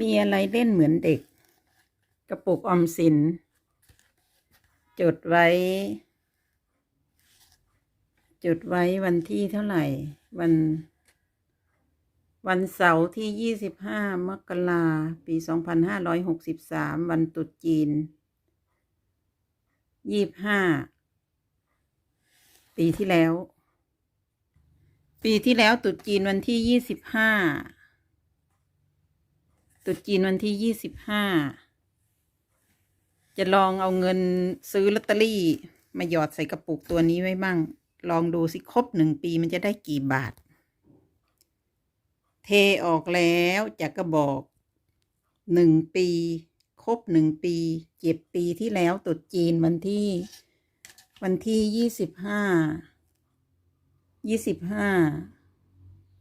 มีอะไรเล่นเหมือนเด็ก กระปุกออมสิน จดไว้ จดไว้วันที่เท่าไหร่ วัน วันเสาร์ที่ยี่สิบห้ามกราปีสองพันห้าร้อยหกสิบสามวันตรุษจีนยี่บห้าปีที่แล้ว ปีที่แล้วตรุษจีนวันที่ยี่สิบห้า ตรุษจีนวันที่ยี่สิบห้า จะลองเอาเงินซื้อลอตเตอรี่ มาหยอดใส่กระปุกตัวนี้ไว้บ้าง ลองดูสิครบหนึ่งปีมันจะได้กี่บาท เทออกแล้วจากกระบอกหนึ่งปี ครบหนึ่งปีเจ็ดปีที่แล้วตรุษจีนวันที่ วันที่ยี่สิบห้า ยี่สิบห้า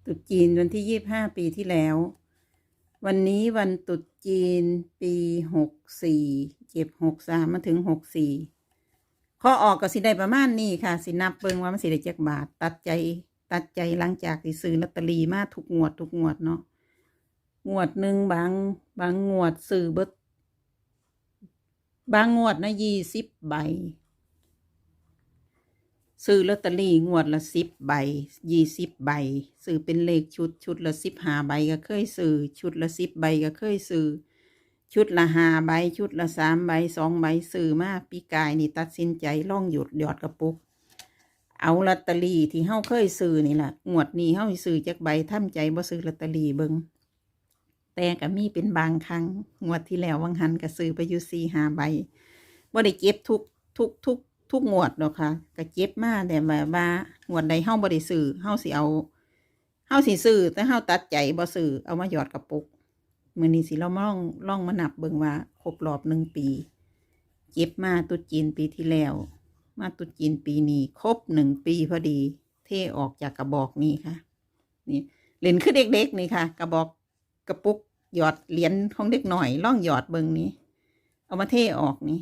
ตรุษจีนวันที่ยี่บห้าปีที่แล้ว วันนี้วันตรุษจีนปีหกสี่เจ็บหกสามมาถึงหกสี่ข้อออกก็สิได้ประมาณนี้ค่ะ สินับเบิ่งว่ามันสิได้จักบาท ตัดใจ ตัดใจหลังจากที่ซื้อลอตเตอรี่มาทุกงวดทุกงวดเนาะงวดหนึ่งบาง บางงวดซื้อเบิดบางงวดนะยี่สิบใบ ซื้อลอตเตอรี่งวดละสิบใบยี่สิบใบซื้อเป็นเลขชุดชุดละสิบห้าใบก็เคยซื้อชุดละสิบใบก็เคยซื้อชุดละห้าใบชุดละสามใบสองใบซื้อมาปีกายนี่ตัดสินใจล่องหยุดหยอดกระปุก เอาลอตเตอรี่ที่เฮาเคยซื้อนี่แหละงวดนี้เฮาซื้อจักใบทำใจบ่ซื้อลอตเตอรี่เบิงแต่ก็มีเป็นบางครั้งงวดที่แล้ววังหันก็ซื้อไปอยู่สี่ห้าใบบ่ได้เก็บทุกทุกทุก ทุกงวดหรอกค่ะก็เก็บมากแต่แบบว่างวดใดเฮาบ่ได้ซื้อเฮาสิเอาเฮาสิซื้อแต่เฮาตัดใจบ่ซื้อเอามาหยอดกระปุกมือนี้สิเรามาลองลองมานับเบิ่งว่าครบรอบหนึ่งปีเก็บมาตุจีนปีที่แล้ว มาตุจีนปีนี้ครบหนึ่งปีพอดี เทออกจากกระบอกนี้ค่ะ นี่เหรียญคือเด็กๆนี่ค่ะ กระบอกกระปุกหยอดเหรียญของเด็กหน่อยล่องหยอดเบิงนี้ เอามาเทออกนี่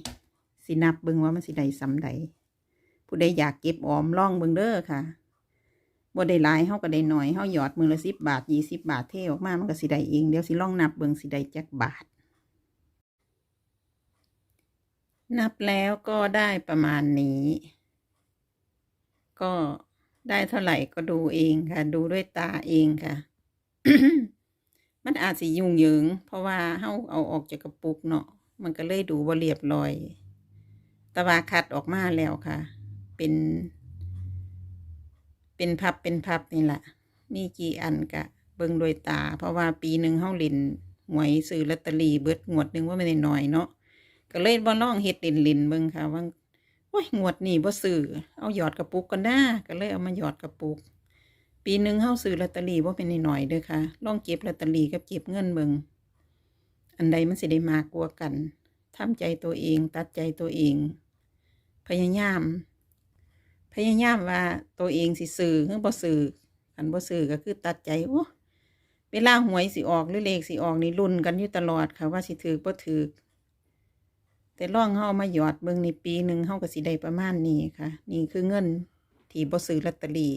สินับเบิงว่ามันสิได้ซ้ำใดผู้ใดอยากเก็บออมล่องเบิงเด้อค่ะบ่ได้หลายเฮาก็ได้หน่อยเฮาหยอดมือละสิบบาทยี่สิบบาทเทออกมามันก็สิได้เองเดี๋ยวสิล่องนับเบิงสิได้จักบาท นับแล้วก็ได้ประมาณนี้ ก็ได้เท่าไหร่ก็ดูเองค่ะ ดูด้วยตาเองค่ะ มันอาจสิยุ่งเหยิง เพราะว่าเฮาเอาออกจากกระปุกเนาะมันก็เลยดูบ่เรียบร้อย ต่ว่าคัดออกมาแล้วค่ะ เป็น เป็นพับเป็นพับนี่แหละ มีกี่อันกะ เบิ่งโดยตา เพราะว่าปีหนึ่งเฮาเล่นหวยซื้อลอตเตอรี่เบิดงวดหนึ่งว่าไม่ได้น้อยเนาะก็เลยบ่ลองเฮ็ดเล่นเล่นเบิ่งค่ะว่าโอ้ยงวดนี้บ่ซื้อเอาหยอดกระปุกกันนะก็เลยเอามาหยอดกระปุก ปีหนึ่งเฮาซื้อลอตเตอรี่บ่เป็นน้อยๆเด้อค่ะลองเก็บลอตเตอรี่กับเก็บเงินเบิ่งอันใดมันสิได้มากกว่ากันทำใจตัวเอง ตัดใจตัวเอง พยายาม พยายามว่าตัวเองสิซื้อหรือบ่ซื้อคันบ่ซื้อก็คือตัดใจโอ้เวลาหวยสิออกหรือเลขสิออกนี่ลุ้นกันอยู่ตลอดค่ะว่าสิถูกบ่ถูกแต่ล่องเฮาเอามาหยอดเบิ่งในปีหนึ่งเฮาก็สิได้ประมาณนี้ค่ะ นี่คือเงินที่บ่ซื้อลอตเตอรี่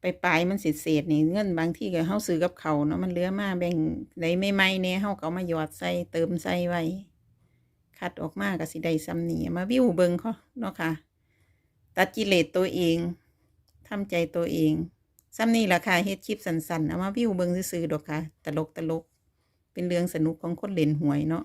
ไปปลายมันเศษเศษนี่เงินบางที่ก็เฮาซื้อกับเขาเนาะมันเหลือมาแบ่งได้ไม่ไม่เนี่ยเฮาก็เอามาหยอดใส่เติมใส่ไว้ คัดออกมาก็สิได้ซ้ำนี่มาวิวเบิงเขาเนาะค่ะ ตัดกิเลสตัวเองทำใจตัวเองซ้ำนี่ล่ะค่ะเฮ็ดคลิปสั้นๆ เอามาวิวเบิงซื่อๆดอกค่ะ ตลกตลกๆเป็นเรื่องสนุกของคนเล่นหวยเนาะ